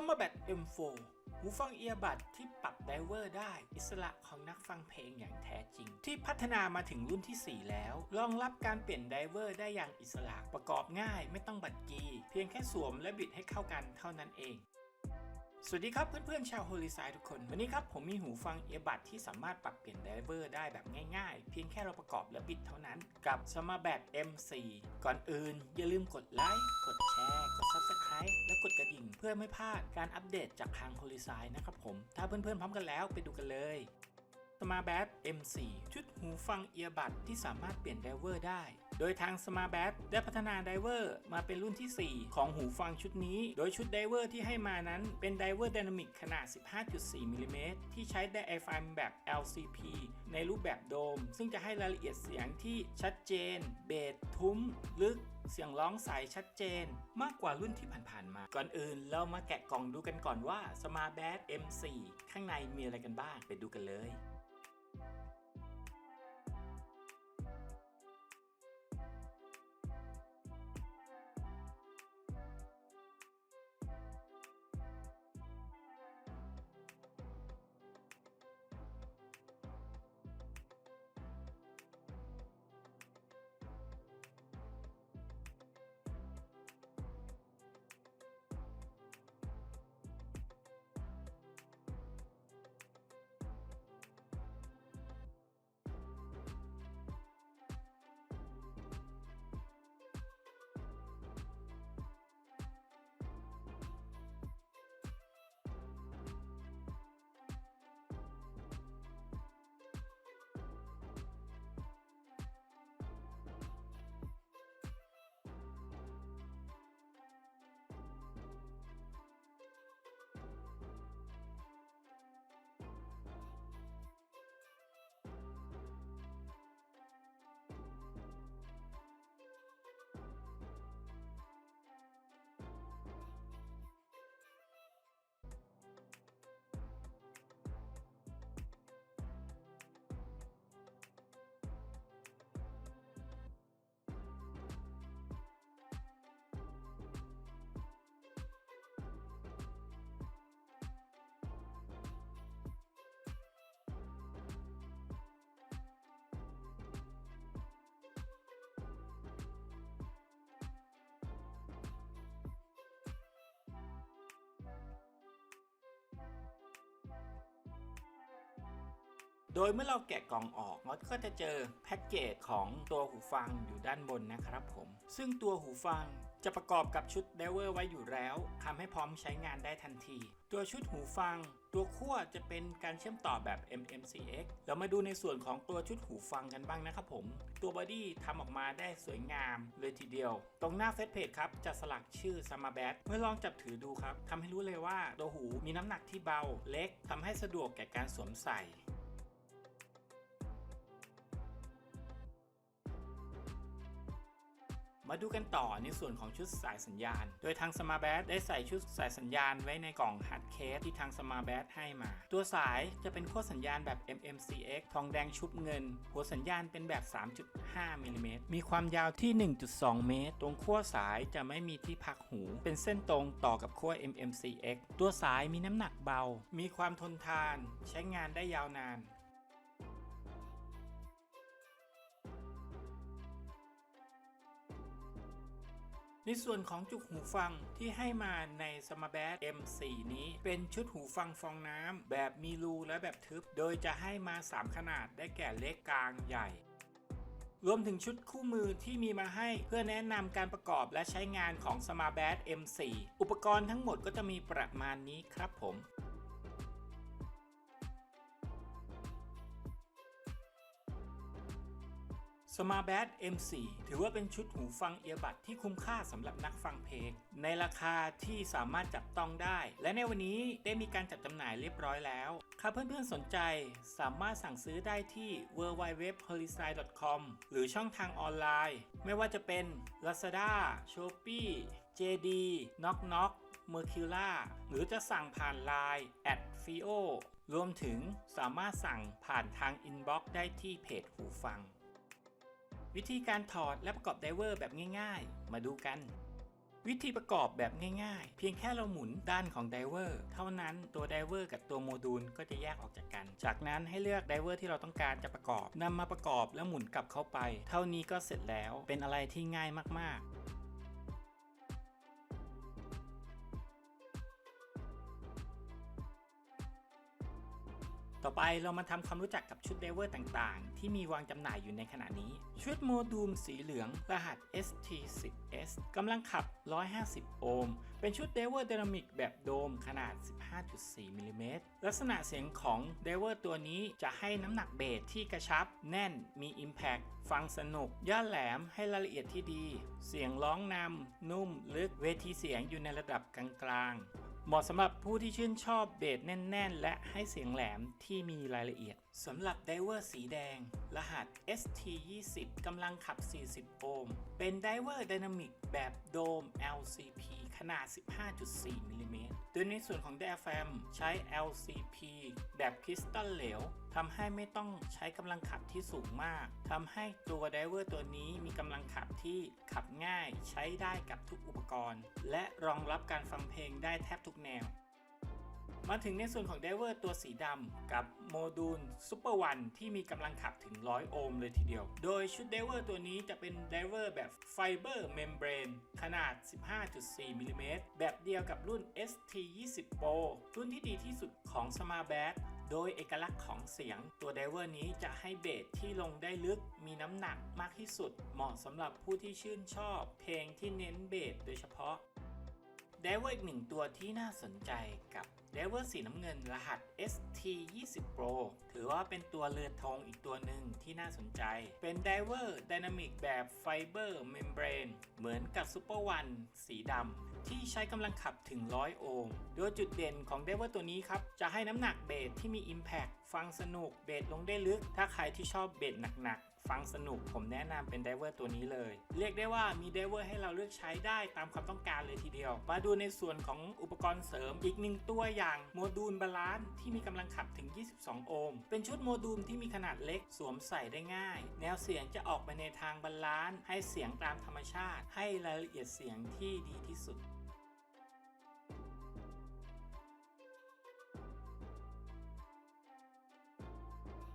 Summerbat M4 หูฟังเอียบัดที่ปรับไดเวอร์ได้ อิสระของนักฟังเพลงอย่างแท้จริง ที่พัฒนามาถึงรุ่นที่ 4 แล้ว รองรับการเปลี่ยนไดเวอร์ได้อย่างอิสระประกอบง่าย ไม่ต้องบัดกี เพียงแค่สวมและบิดให้เข้ากันเท่านั้นเอง สวัสดีครับเพื่อนๆชาวโฮลิไซทุกคน วันนี้ครับผมมีหูฟังเอียบัดที่สามารถปรับเปลี่ยนไดเวอร์ได้แบบง่ายๆ เพียงแค่เราประกอบและบิดเท่านั้นกับ s m a r t b a t M4 ก่อนอื่น อย่าลืมกดไลค์กดแชร์ กด Subscribe และกดกระดิ่งเพื่อไม่พลาดการอัปเดตจากทางโฮลิไซนะครับผม ถ้าเพื่อนๆพร้อมกันแล้วไปดูกันเลย Smart b a t M4 ชุดหูฟังเอียบัดที่สามารถเปลี่ยนไดเวอร์ได้ โดยทาง Smart b a t ได้พัฒนาไดเวอร์มาเป็นรุ่นที่ 4 ของหูฟังชุดนี้ โดยชุดไดเวอร์ที่ให้มานั้นเป็นไดเวอร์ d y นามิกขนาด 15.4มิลลิเมตรที่ใช้ไดไอไฟแบบ LCP ในรูปแบบโดม ซึ่งจะให้รายละเอียดเสียงที่ชัดเจน เบสทุ้ม ลึกเสียงร้องใสชัดเจน มากกว่ารุ่นที่ผ่านๆมา ก่อนอื่นเรามาแกะกล่องดูกันก่อนว่า Smart b a t M4 ข้างในมีอะไรกันบ้างไปดูกันเลย โดยเมื่อเราแกะกล่องออกเราก็จะเจอแพ็กเกจของตัวหูฟังอยู่ด้านบนนะครับผม ซึ่งตัวหูฟังจะประกอบกับชุดเดเวอร์ไว้อยู่แล้วทำให้พร้อมใช้งานได้ทันที ตัวชุดหูฟัง ตัวขั้วจะเป็นการเชื่อมต่อแบบ MMCX เรามาดูในส่วนของตัวชุดหูฟังกันบ้างนะครับผม ตัวบอดี้ทำออกมาได้สวยงามเลยทีเดียว ตรงหน้าเฟซเพจครับจะสลักชื่อ s m a b a t เมื่อลองจับถือดูครับทำให้รู้เลยว่าตัวหูมีน้ำหนักที่เบาเล็กทำให้สะดวกแก่การสวมใส่ มาดูกันต่อในส่วนของชุดสายสัญญาณ โดยทาง s m a r t b a t ได้ใส่ชุดสายสัญญาณไว้ในกล่องฮาร์ดเคสที่ทาง s m a r t b a t ให้มา ตัวสายจะเป็นขั้วสัญญาณแบบ MMCX ทองแดงชุบเงิน หัวสัญญาณเป็นแบบ 3.5มิลลิเมตรมีความยาวที่ 1.2 เมตร ตรงขั้วสายจะไม่มีที่พักหู เป็นเส้นตรงต่อกับขั้ว MMCX ตัวสายมีน้ำหนักเบา มีความทนทาน ใช้งานได้ยาวนาน ในส่วนของจุกหูฟังที่ให้มาใน s m a r t b a t M4 นี้ เป็นชุดหูฟังฟองน้ำแบบมีรูและแบบทึบ โดยจะให้มา 3 ขนาดได้แก่เล็กกลางใหญ่รวมถึงชุดคู่มือที่มีมาให้เพื่อแนะนำการประกอบและใช้งานของ s m a r t b a t M4 อุปกรณ์ทั้งหมดก็จะมีประมาณนี้ครับผม m a r t b a t M4 ถือว่าเป็นชุดหูฟังเอียบัดที่คุ้มค่าสำหรับนักฟังเพลง ในราคาที่สามารถจับต้องได้ และในวันนี้ได้มีการจัดจำหน่ายเรียบร้อยแล้วถ้าเพื่อนๆสนใจสามารถสั่งซื้อได้ที่ www.holisai.com หรือช่องทางออนไลน์ ไม่ว่าจะเป็น Lazada, Shopee, JD, Knock Knock Mercula หรือจะสั่งผ่าน Line at fio รวมถึงสามารถสั่งผ่านทางอินบ็อกซ์ได้ที่เพจหูฟัง วิธีการถอดและประกอบไดเวอร์แบบง่ายๆ มาดูกัน วิธีประกอบแบบง่ายๆ เพียงแค่เราหมุนด้านของไดเวอร์เท่านั้นตัวไดเวอร์กับตัวโมดูลก็จะแยกออกจากกัน จากนั้นให้เลือกไดเวอร์ที่เราต้องการจะประกอบนำมาประกอบแล้วหมุนกลับเข้าไป เท่านี้ก็เสร็จแล้วเป็นอะไรที่ง่ายมากๆ ต่อไปเรามาทำความรู้จักกับชุดไดเวอร์ต่างๆ ที่มีวางจำหน่ายอยู่ในขณะนี้ ชุดโมดูลสีเหลือง รหัส ST10S กำลังขับ 150 โอห์ม เป็นชุดไดเวอร์ d y นามิกแบบโดมขนาด 15.4 มิลลิเมตร ลักษณะเสียงของไดเวอร์ตัวนี้จะให้น้ำหนักเบสที่กระชับ แน่น มี Impact ฟังสนุก ย่าแหลม ให้รายละเอียดที่ดี เสียงร้องนำนุ่ม ลึก เวทีเสียงอยู่ในระดับกลางๆ เหมาะสำหรับผู้ที่ชื่นชอบเบสแน่น ๆ และให้เสียงแหลมที่มีรายละเอียดสำหรับไดเวอร์สีแดง รหัส ST20 กำลังขับ 40 โอห์ม เป็นไดเวอร์ไดนามิกแบบโดม LCP ขนาด 15.4มิลลิเมตรโดยในส่วนของ diaphragm ใช้ LCP แบบคริสตัลเหลวทำให้ไม่ต้องใช้กำลังขับที่สูงมากทำให้ตัวไดเวอร์ตัวนี้มีกำลังขับที่ขับง่ายใช้ได้กับทุกอุปกรณ์ และรองรับการฟังเพลงได้แทบทุกแนว มาถึงในส่วนของไดเวอร์ตัวสีดำกับโมดูลซูเปอร์วันที่มีกำลังขับถึง 100 โอห์มเลยทีเดียว โดยชุดไดเวอร์ตัวนี้จะเป็นไดเวอร์แบบไฟเบอร์เมมเบรนขนาด 15.4 มิลลิเมตรแบบเดียวกับรุ่น ST20 Pro รุ่นที่ดีที่สุดของ Smart Bass โดยเอกลักษณ์ของเสียงตัวไดเวอร์นี้จะให้เบสที่ลงได้ลึกมีน้ำหนักมากที่สุด เหมาะสำหรับผู้ที่ชื่นชอบ เพลงที่เน้นเบสโดยเฉพาะไดเวอร์อีกหนึ่งตัวที่น่าสนใจกับ ไดเวอร์สีน้ำเงินรหัส ST20 Pro ถือว่าเป็นตัวเรือธงอีกตัวหนึ่งที่น่าสนใจ เป็นไดเวอร์ไดนามิกแบบไฟเบอร์เมมเบรนเหมือนกับ Super One สีดำที่ใช้กำลังขับถึง 100 โอห์ม โดยจุดเด่นของไดเวอร์ตัวนี้ครับ จะให้น้ำหนักเบสที่มี Impact ฟังสนุกเบสลงได้ลึก ถ้าใครที่ชอบเบสหนักๆ ฟังสนุกผมแนะนำเป็นไดเวอร์ตัวนี้เลย เรียกได้ว่ามีไดเวอร์ให้เราเลือกใช้ได้ตามความต้องการเลยทีเดียว มาดูในส่วนของอุปกรณ์เสริมอีกหนึ่งตัวอย่างโมดูลบาลานซ์ที่มีกำลังขับถึง 22 โอห์มเป็นชุดโมดูลที่มีขนาดเล็กสวมใส่ได้ง่าย แนวเสียงจะออกไปในทางบาลานซ์ให้เสียงตามธรรมชาติ ให้รายละเอียดเสียงที่ดีที่สุด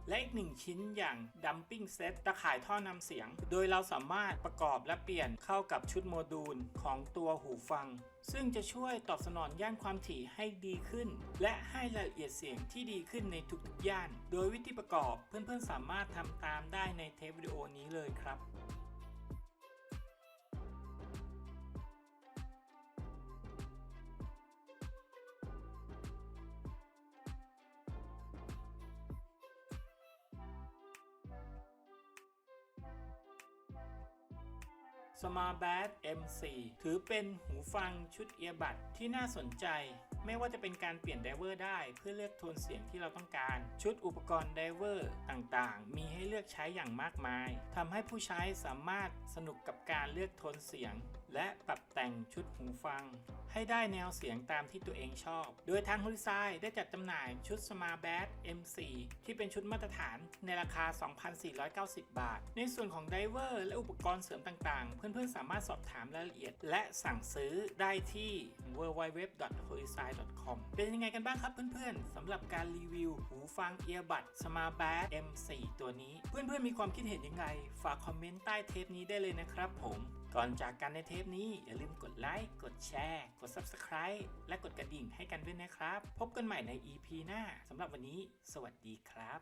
และอีกหนึ่งชิ้นอย่างดัมปิ้งเซตตะข่ายท่อนำเสียง โดยเราสามารถประกอบและเปลี่ยนเข้ากับชุดโมดูลของตัวหูฟัง ซึ่งจะช่วยตอบสนองย่านความถี่ให้ดีขึ้น และให้รายละเอียดเสียงที่ดีขึ้นในทุกๆย่าน โดยวิธีประกอบเพื่อนๆสามารถทำตามได้ในเทปวิดีโอนี้เลยครับ Smart Bass M4 ถือเป็นหูฟังชุดเอียบัดที่น่าสนใจ ไม่ว่าจะเป็นการเปลี่ยนไดเวอร์ได้เพื่อเลือกโทนเสียงที่เราต้องการ ชุดอุปกรณ์ไดเวอร์ต่างๆ มีให้เลือกใช้อย่างมากมายทำให้ผู้ใช้สามารถสนุกกับการเลือกโทนเสียง และปรับแต่งชุดหูฟัง ให้ได้แนวเสียงตามที่ตัวเองชอบ โดยทางฮ o ลิซายได้จัดจำหน่ายชุด Smart Bass M4 ที่เป็นชุดมาตรฐานในราคา 2,490 บาท ในส่วนของไดเวอร์และอุปกรณ์เสริมต่างๆ เพื่อนๆ สามารถสอบถามรายละเอียด และสั่งซื้อได้ที่ www.horizon.com เป็นยังไงกันบ้างครับเพื่อนๆสำหรับการรีวิวหูฟังเอียบัด Smart Bass M4 ตัวนี้ เพื่อนๆ มีความคิดเห็นยังไง ฝากคอมเมนต์ใต้เทปนี้ได้เลยนะครับผม ก่อนจากกันในเทปนี้ อย่าลืมกดไลค์ กดแชร์ กด Subscribe และกดกระดิ่งให้กันด้วยนะครับ พบกันใหม่ใน EP หน้าสำหรับวันนี้ สวัสดีครับ